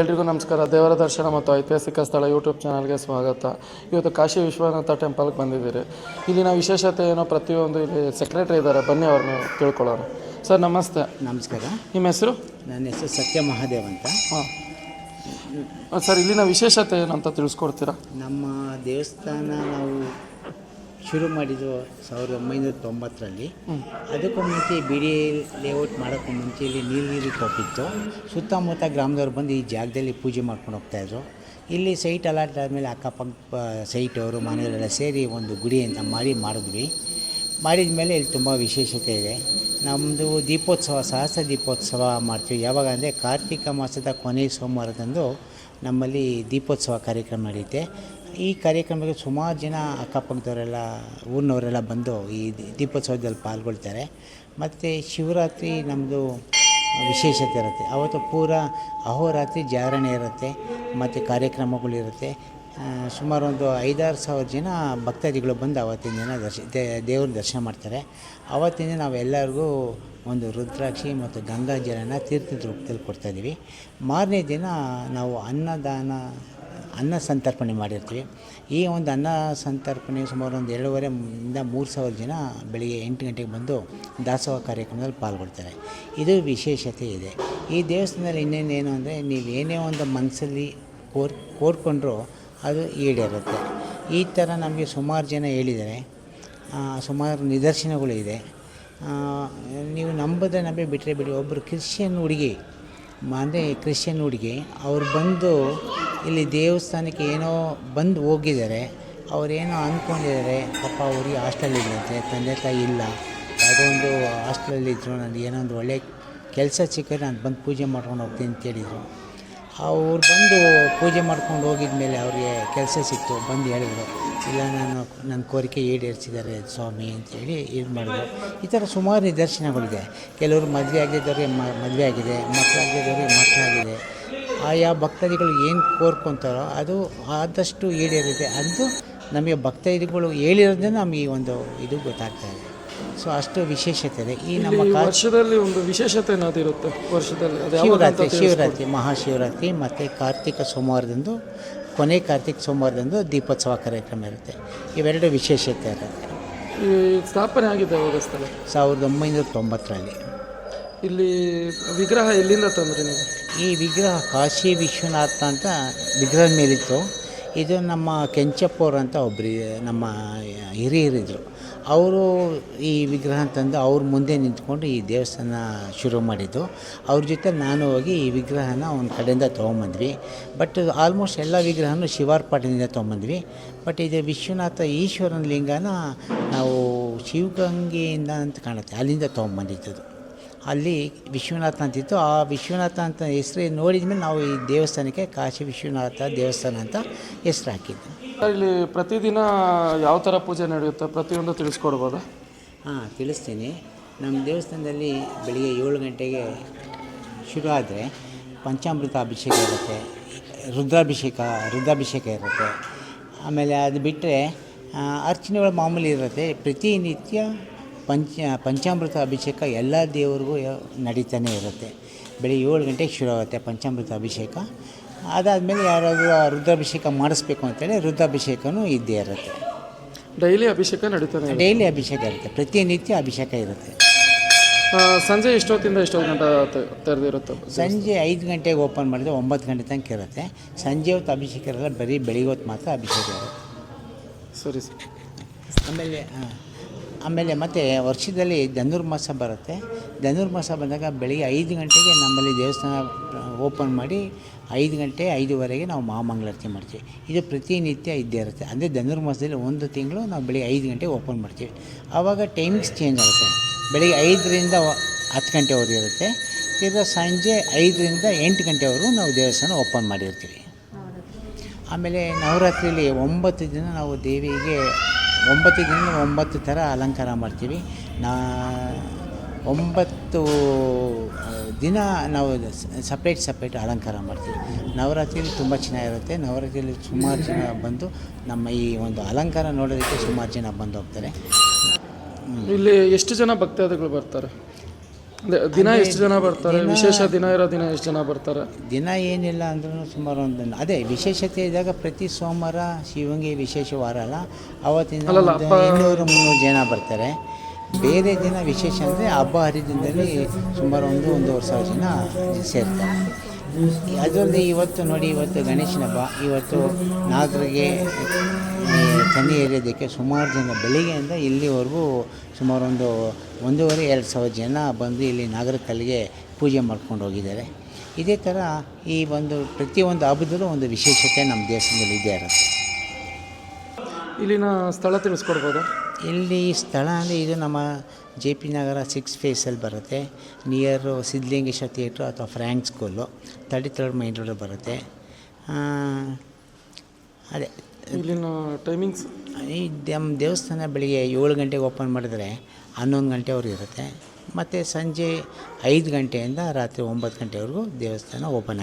ಎಲ್ರಿಗೂ ನಮಸ್ಕಾರ. ದೇವರ ದರ್ಶನ ಮತ್ತು ಐತಿಹಾಸಿಕ ಸ್ಥಳ ಯೂಟ್ಯೂಬ್ ಚಾನಲ್ಗೆ ಸ್ವಾಗತ. ಇವತ್ತು ಕಾಶಿ ವಿಶ್ವನಾಥ ಟೆಂಪಲ್ಗೆ ಬಂದಿದ್ದೀರಿ. ಇಲ್ಲಿನ ವಿಶೇಷತೆ ಏನೋ ಪ್ರತಿಯೊಂದು ಇಲ್ಲಿ ಸೆಕ್ರೆಟರಿ ಇದ್ದಾರೆ. ಬನ್ನಿ ಅವ್ರನ್ನ ತಿಳ್ಕೊಳ್ಳೋಣ. ಸರ್ ನಮಸ್ತೆ. ನಮಸ್ಕಾರ. ನಿಮ್ಮ ಹೆಸರು? ನನ್ನ ಹೆಸರು ಸತ್ಯ ಮಹಾದೇವ್ ಅಂತ. ಹಾಂ. ಸರ್ ಇಲ್ಲಿನ ವಿಶೇಷತೆ ಏನಂತ ತಿಳಿಸ್ಕೊಡ್ತೀರಾ? ನಮ್ಮ ದೇವಸ್ಥಾನ ನಾವು ಶುರು ಮಾಡಿದ್ದು ಸಾವಿರದ ಒಂಬೈನೂರ ತೊಂಬತ್ತರಲ್ಲಿ. ಅದಕ್ಕೂ ಮುಂಚೆ ಬಿ ಡಿ ಲೇಔಟ್ ಮಾಡೋಕ್ಕೂ ಮುಂಚೆ ಇಲ್ಲಿ ನೀಲಗಿರಿ ತೋಪಿತ್ತು. ಸುತ್ತಮುತ್ತ ಗ್ರಾಮದವ್ರು ಬಂದು ಈ ಜಾಗದಲ್ಲಿ ಪೂಜೆ ಮಾಡ್ಕೊಂಡು ಹೋಗ್ತಾಯಿದ್ರು ಇಲ್ಲಿ ಸೈಟ್ ಅಲಾಟ್ ಆದಮೇಲೆ ಅಕ್ಕಪಕ್ಕ ಸೈಟ್ ಅವರು ಮನೆಯವರೆಲ್ಲ ಸೇರಿ ಒಂದು ಗುಡಿ ಅಂತ ಮಾಡಿ ಮಾಡಿದ್ವಿ. ಮಾಡಿದ ಮೇಲೆ ಇಲ್ಲಿ ತುಂಬ ವಿಶೇಷತೆ ಇದೆ. ನಮ್ಮದು ದೀಪೋತ್ಸವ ಸಹಸ್ರ ದೀಪೋತ್ಸವ ಮಾಡ್ತೀವಿ. ಯಾವಾಗ ಅಂದರೆ ಕಾರ್ತಿಕ ಮಾಸದ ಕೊನೆಯ ಸೋಮವಾರದಂದು ನಮ್ಮಲ್ಲಿ ದೀಪೋತ್ಸವ ಕಾರ್ಯಕ್ರಮ ನಡೆಯುತ್ತೆ ಈ ಕಾರ್ಯಕ್ರಮಕ್ಕೆ ಸುಮಾರು ಜನ ಅಕ್ಕಪಕ್ಕದವರೆಲ್ಲ, ಊರಿನವರೆಲ್ಲ ಬಂದು ಈ ದೀಪೋತ್ಸವದಲ್ಲಿ ಪಾಲ್ಗೊಳ್ತಾರೆ. ಮತ್ತು ಶಿವರಾತ್ರಿ ನಮ್ಮದು ವಿಶೇಷತೆ ಇರುತ್ತೆ. ಅವತ್ತು ಪೂರ ಅಹೋರಾತ್ರಿ ಜಾಗರಣೆ ಇರುತ್ತೆ, ಮತ್ತು ಕಾರ್ಯಕ್ರಮಗಳಿರುತ್ತೆ ಸುಮಾರು ಒಂದು ಐದಾರು ಸಾವಿರ ಜನ ಭಕ್ತಾದಿಗಳು ಬಂದು ಅವತ್ತಿನ ದಿನ ದರ್ಶ ದೇವ್ರ ದರ್ಶನ ಮಾಡ್ತಾರೆ. ಆವತ್ತಿನ ದಿನ ನಾವೆಲ್ಲರಿಗೂ ಒಂದು ರುದ್ರಾಕ್ಷಿ ಮತ್ತು ಗಂಗಾ ಜಲನ ತೀರ್ಥದ ರೂಪದಲ್ಲಿ ಕೊಡ್ತಾಯಿದ್ದೀವಿ ಮಾರನೇ ದಿನ ನಾವು ಅನ್ನದಾನ ಅನ್ನ ಸಂತರ್ಪಣೆ ಮಾಡಿರ್ತೀವಿ. ಈ ಒಂದು ಅನ್ನ ಸಂತರ್ಪಣೆ ಸುಮಾರು ಒಂದು ಎರಡೂವರೆ ಇಂದ ಮೂರು ಸಾವಿರ ಜನ ಬೆಳಿಗ್ಗೆ ಎಂಟು ಗಂಟೆಗೆ ಬಂದು ದಾಸೋಹ ಕಾರ್ಯಕ್ರಮದಲ್ಲಿ ಪಾಲ್ಗೊಳ್ತಾರೆ. ಇದು ವಿಶೇಷತೆ ಇದೆ. ಈ ದೇವಸ್ಥಾನದಲ್ಲಿ ಇನ್ನೇನೇನು ಅಂದರೆ ನೀವು ಏನೇ ಒಂದು ಮನಸ್ಸಲ್ಲಿ ಕೋರ್, ಕೋರ್ಕೊಂಡ್ರು ಅದು ಈಡೇರುತ್ತೆ. ಈ ಥರ ನಮಗೆ ಸುಮಾರು ಜನ ಹೇಳಿದ್ದಾರೆ. ಸುಮಾರು ನಿದರ್ಶನಗಳು ಇದೆ. ನೀವು ನಂಬದ ನಂಬಿ ಬಿಟ್ಟರೆ ಬಿಡಿ ಒಬ್ಬರು ಕ್ರಿಶ್ಚಿಯನ್ ಹುಡುಗಿ ಅಂದರೆ ಕ್ರಿಶ್ಚಿಯನ್ ಹುಡುಗಿ, ಅವ್ರು ಬಂದು ಇಲ್ಲಿ ದೇವಸ್ಥಾನಕ್ಕೆ ಏನೋ ಬಂದು ಹೋಗಿದ್ದಾರೆ. ಅವರೇನೋ ಅಂದ್ಕೊಂಡಿದ್ದಾರೆ, ಪಾಪ ಅವ್ರಿಗೆ ಹಾಸ್ಟೆಲ್ ಇಲ್ಲಂತೆ, ತಂದೆ ತಾಯಿ ಇಲ್ಲ. ಯಾವುದೋ ಒಂದು ಹಾಸ್ಟೆಲಲ್ಲಿ ಇದ್ದರು ನನಗೆ ಏನೋ ಒಂದು ಒಳ್ಳೆ ಕೆಲಸ ಸಿಕ್ಕರೆ ನಾನು ಬಂದು ಪೂಜೆ ಮಾಡ್ಕೊಂಡು ಹೋಗ್ತೀನಿ, ಅಂತ ಹೇಳಿದರು. ಅವ್ರು ಬಂದು ಪೂಜೆ ಮಾಡ್ಕೊಂಡು ಹೋಗಿದ ಮೇಲೆ ಅವರಿಗೆ ಕೆಲಸ ಸಿಕ್ತು. ಬಂದು ಹೇಳಿದರು, ಇಲ್ಲ, ನಾನು ನನ್ನ ಕೋರಿಕೆ ಈಡೇರಿಸಿದ್ದಾರೆ ಸ್ವಾಮಿ ಅಂತೇಳಿ ಇದು ಮಾಡಿದ್ರು. ಈ ಥರ ಸುಮಾರು ನಿದರ್ಶನಗಳಿದೆ. ಕೆಲವರು ಮದುವೆ ಆಗಿದ್ದವ್ರಿಗೆ ಮದುವೆ ಆಗಿದೆ ಮಕ್ಕಳಾಗಿದ್ದವ್ರಿಗೆ ಮಕ್ಕಳಾಗಿದೆ ಆಯಾ ಭಕ್ತಾದಿಗಳು ಏನು ಕೋರ್ಕೊತಾರೋ ಅದು ಆದಷ್ಟು ಈಡೇರಿದೆ. ಅದು ನಮಗೆ ಭಕ್ತಾದಿಗಳು ಹೇಳಿರೋದ್ರಿಂದ ನಮಗೆ ಈ ಒಂದು ಇದು ಗೊತ್ತಾಗ್ತಾ ಇದೆ. ಸೊ ಅಷ್ಟು ವಿಶೇಷತೆ ಇದೆ ಈ ನಮ್ಮ ವರ್ಷದಲ್ಲಿ ಒಂದು ವಿಶೇಷತೆ ಏನಾದಿರುತ್ತೆ ಇರುತ್ತೆ? ವರ್ಷದಲ್ಲಿ ಶಿವರಾತ್ರಿ ಶಿವರಾತ್ರಿ ಮಹಾಶಿವರಾತ್ರಿ ಮತ್ತು ಕಾರ್ತಿಕ ಸೋಮವಾರದಂದು ಕೊನೆ ಕಾರ್ತಿಕ ಸೋಮವಾರದಂದು ದೀಪೋತ್ಸವ ಕಾರ್ಯಕ್ರಮ ಇರುತ್ತೆ. ಇವೆರಡು ವಿಶೇಷತೆ ಇರುತ್ತೆ ಸ್ಥಾಪನೆ ಆಗಿದೆ ಯಾವಾಗ ಸ್ಥಳ? ಸಾವಿರದ ಒಂಬೈನೂರ ತೊಂಬತ್ತರಲ್ಲಿ. ಇಲ್ಲಿ ವಿಗ್ರಹ ಎಲ್ಲಿಂದ ತಂದ್ರಿ ನೀವು? ಈ ವಿಗ್ರಹ ಕಾಶಿ ವಿಶ್ವನಾಥ ಅಂತ ವಿಗ್ರಹದ ಮೇಲಿತ್ತು. ಇದು ನಮ್ಮ ಕೆಂಚಪ್ಪವ್ರು ಅಂತ ಒಬ್ಬರು ನಮ್ಮ ಹಿರಿಯರಿದ್ದರು ಅವರು ಈ ವಿಗ್ರಹ ತಂದು ಅವ್ರ ಮುಂದೆ ನಿಂತ್ಕೊಂಡು ಈ ದೇವಸ್ಥಾನ ಶುರು ಮಾಡಿದ್ದು. ಅವ್ರ ಜೊತೆ ನಾನು ಹೋಗಿ ಈ ವಿಗ್ರಹನ ಒಂದು ಕಡೆಯಿಂದ ತೊಗೊಂಬಂದ್ವಿ. ಬಟ್ ಆಲ್ಮೋಸ್ಟ್ ಎಲ್ಲ ವಿಗ್ರಹನೂ ಶಿವಾರ್ಪಾಟಿನಿಂದ ತೊಗೊಂಬಂದ್ವಿ. ಬಟ್ ಇದು ವಿಶ್ವನಾಥ ಈಶ್ವರನ ಲಿಂಗನ ನಾವು ಶಿವಗಂಗೆಯಿಂದ ಅಂತ ಕಾಣುತ್ತೆ. ಅಲ್ಲಿಂದ ತೊಗೊಂಬಂದಿದ್ದು ಅಲ್ಲಿ ವಿಶ್ವನಾಥ ಅಂತಿತ್ತು ಆ ವಿಶ್ವನಾಥ ಅಂತ ಹೆಸರು ನೋಡಿದ ಮೇಲೆ ನಾವು ಈ ದೇವಸ್ಥಾನಕ್ಕೆ ಕಾಶಿ ವಿಶ್ವನಾಥ ದೇವಸ್ಥಾನ ಅಂತ ಹೆಸರು ಹಾಕಿದ್ದು ಇಲ್ಲಿ ಪ್ರತಿದಿನ ಯಾವ ಥರ ಪೂಜೆ ನಡೆಯುತ್ತೆ? ಪ್ರತಿಯೊಂದು ತಿಳಿಸ್ಕೊಡ್ಬೋದಾ? ಹಾಂ ತಿಳಿಸ್ತೀನಿ. ನಮ್ಮ ದೇವಸ್ಥಾನದಲ್ಲಿ ಬೆಳಿಗ್ಗೆ ಏಳು ಗಂಟೆಗೆ ಶುರು ಆದರೆ ಪಂಚಾಮೃತ ಅಭಿಷೇಕ ಇರುತ್ತೆ ರುದ್ರಾಭಿಷೇಕ ರುದ್ರಾಭಿಷೇಕ ಇರುತ್ತೆ. ಆಮೇಲೆ ಅದು ಬಿಟ್ಟರೆ ಅರ್ಚನೆಗಳು ಮಾಮೂಲಿ ಇರುತ್ತೆ. ಪ್ರತಿನಿತ್ಯ ಪಂಚ ಪಂಚಾಮೃತ ಅಭಿಷೇಕ ಎಲ್ಲ ದೇವರಿಗೂ ನಡೀತಾನೆ ಇರುತ್ತೆ. ಬೆಳಿಗ್ಗೆ ಏಳು ಗಂಟೆಗೆ ಶುರು ಆಗುತ್ತೆ ಪಂಚಾಮೃತ ಅಭಿಷೇಕ. ಅದಾದಮೇಲೆ ಯಾರಾದರೂ ಆ ರುದ್ರಾಭಿಷೇಕ ಮಾಡಿಸ್ಬೇಕು ಅಂತೇಳಿ ರುದ್ರಾಭಿಷೇಕನೂ ಇದ್ದೇ ಇರುತ್ತೆ. ಡೈಲಿ ಅಭಿಷೇಕ ನಡೀತದೆ ಡೈಲಿ ಅಭಿಷೇಕ ಇರುತ್ತೆ. ಪ್ರತಿನಿತ್ಯ ಅಭಿಷೇಕ ಇರುತ್ತೆ. ಸಂಜೆ ಎಷ್ಟೊತ್ತಿಂದ ಎಷ್ಟೊತ್ತು ಗಂಟೆ ತೆರೆದಿರುತ್ತೆ ಸಂಜೆ ಐದು ಗಂಟೆಗೆ ಓಪನ್ ಮಾಡಿದ್ರೆ ಒಂಬತ್ತು ಗಂಟೆ ತನಕ ಇರುತ್ತೆ. ಸಂಜೆ ಹೊತ್ತು ಅಭಿಷೇಕ ಇರಲ್ಲ ಬರೀ ಬೆಳಿಗ್ಗೆ ಹೊತ್ತು ಮಾತ್ರ ಅಭಿಷೇಕ ಇರುತ್ತೆ. ಸರಿ ಸರ್. ಆಮೇಲೆ ಆಮೇಲೆ ಮತ್ತೆ ವರ್ಷದಲ್ಲಿ ಧನುರ್ಮಾಸ ಬರುತ್ತೆ. ಧನುರ್ಮಾಸ ಬಂದಾಗ ಬೆಳಿಗ್ಗೆ ಐದು ಗಂಟೆಗೆ ನಮ್ಮಲ್ಲಿ ದೇವಸ್ಥಾನ ಓಪನ್ ಮಾಡಿ ಐದು ಗಂಟೆ ಐದುವರೆಗೆ ನಾವು ಮಹಾಮಂಗಳಾರತಿ ಮಾಡ್ತೀವಿ. ಇದು ಪ್ರತಿನಿತ್ಯ ಇದ್ದೇ ಇರುತ್ತೆ. ಅಂದರೆ ಧನುರ್ಮಾಸದಲ್ಲಿ ಒಂದು ತಿಂಗಳು ನಾವು ಬೆಳಿಗ್ಗೆ ಐದು ಗಂಟೆಗೆ ಓಪನ್ ಮಾಡ್ತೀವಿ. ಆವಾಗ ಟೈಮಿಂಗ್ಸ್ ಚೇಂಜ್ ಆಗುತ್ತೆ. ಬೆಳಿಗ್ಗೆ ಐದರಿಂದ ಹತ್ತು ಗಂಟೆವರೆಗೂ ಇರುತ್ತೆ. ತಿರ್ಗಾ ಸಂಜೆ ಐದರಿಂದ ಎಂಟು ಗಂಟೆವರೆಗೂ ನಾವು ದೇವಸ್ಥಾನ ಓಪನ್ ಮಾಡಿರ್ತೀವಿ. ಆಮೇಲೆ ನವರಾತ್ರಿಯಲ್ಲಿ ಒಂಬತ್ತು ದಿನ ನಾವು ದೇವಿಗೆ ಒಂಬತ್ತು ದಿನ ಒಂಬತ್ತು ಥರ ಅಲಂಕಾರ ಮಾಡ್ತೀವಿ. ನಾ ಒಂಬತ್ತು ದಿನ ನಾವು ಸಪ್ರೇಟ್ ಸಪ್ರೇಟ್ ಅಲಂಕಾರ ಮಾಡ್ತೀವಿ. ನವರಾತ್ರಿಲಿ ತುಂಬ ಚೆನ್ನಾಗಿರುತ್ತೆ ನವರಾತ್ರಿಲಿ ಸುಮಾರು ಜನ ಬಂದು ನಮ್ಮ ಈ ಒಂದು ಅಲಂಕಾರ ನೋಡೋದಕ್ಕೆ ಸುಮಾರು ಜನ ಬಂದು ಹೋಗ್ತಾರೆ. ಇಲ್ಲಿ ಎಷ್ಟು ಜನ ಭಕ್ತಾದಿಗಳು ಬರ್ತಾರೆ? ದಿನ ಎಷ್ಟು ಜನ ಬರ್ತಾರೆ? ವಿಶೇಷ ದಿನ ಇರೋ ದಿನ ಎಷ್ಟು ಜನ ಬರ್ತಾರೆ? ದಿನ ಏನಿಲ್ಲ ಅಂದ್ರೂ ಸುಮಾರು ಒಂದು ಅದೇ ವಿಶೇಷತೆ ಇದ್ದಾಗ ಪ್ರತಿ ಸೋಮವಾರ ಶಿವಂಗಿ ವಿಶೇಷ ವಾರ ಅಲ್ಲ. ಅವತ್ತಿನ ಇನ್ನೂರು ಮುನ್ನೂರು ಜನ ಬರ್ತಾರೆ. ಬೇರೆ ದಿನ ವಿಶೇಷ ಅಂದರೆ ಹಬ್ಬ ಹರಿದಿನದಲ್ಲಿ ಸುಮಾರು ಒಂದು ಒಂದೂವರೆ ಸಾವಿರ ಜನ ಸೇರ್ತಾರೆ. ಅದರಲ್ಲಿ ಇವತ್ತು ನೋಡಿ, ಇವತ್ತು ಗಣೇಶನ ಹಬ್ಬ. ಇವತ್ತು ನಾಗರಿಗೆ ಕಣ್ಣಿ ಏರಿಯೋದಕ್ಕೆ ಸುಮಾರು ಜನ, ಬೆಳಿಗ್ಗೆಯಿಂದ ಇಲ್ಲಿವರೆಗೂ ಸುಮಾರು ಒಂದು ಒಂದೂವರೆ, ಎರಡು ಸಾವಿರ ಜನ ಬಂದು ಇಲ್ಲಿ ನಾಗರ ಕಲ್ಲಿಗೆ ಪೂಜೆ ಮಾಡ್ಕೊಂಡು ಹೋಗಿದ್ದಾರೆ. ಇದೇ ಥರ ಈ ಒಂದು ಪ್ರತಿಯೊಂದು ಹಬ್ಬದಲ್ಲೂ ಒಂದು ವಿಶೇಷತೆ ನಮ್ಮ ದೇಶದಲ್ಲಿ ಇದೆ ಇರುತ್ತೆ. ಇಲ್ಲಿನ ಸ್ಥಳ ತಿಳಿಸ್ಕೊಡ್ಬೋದಾ? ಇಲ್ಲಿ ಸ್ಥಳ ಅಂದರೆ ಇದು ನಮ್ಮ ಜೆ ಪಿ ನಗರ ಸಿಕ್ಸ್ ಫೇಸಲ್ಲಿ ಬರುತ್ತೆ. ನಿಯರು ಸಿದ್ಧಲಿಂಗೇಶ್ವರ ಥಿಯೇಟ್ರು ಅಥವಾ Frank school thirty third main ರೋಡಲ್ಲಿ ಬರುತ್ತೆ. ಅದೇ. ಇಲ್ಲಿನ ಟೈಮಿಂಗ್ಸ್ ಈ ನಮ್ಮ ದೇವಸ್ಥಾನ ಬೆಳಿಗ್ಗೆ ಏಳು ಗಂಟೆಗೆ ಓಪನ್ ಮಾಡಿದ್ರೆ ಹನ್ನೊಂದು ಗಂಟೆವರೆಗೂ ಇರುತ್ತೆ. ಮತ್ತು ಸಂಜೆ ಐದು ಗಂಟೆಯಿಂದ ರಾತ್ರಿ ಒಂಬತ್ತು ಗಂಟೆವರೆಗೂ ದೇವಸ್ಥಾನ ಓಪನ್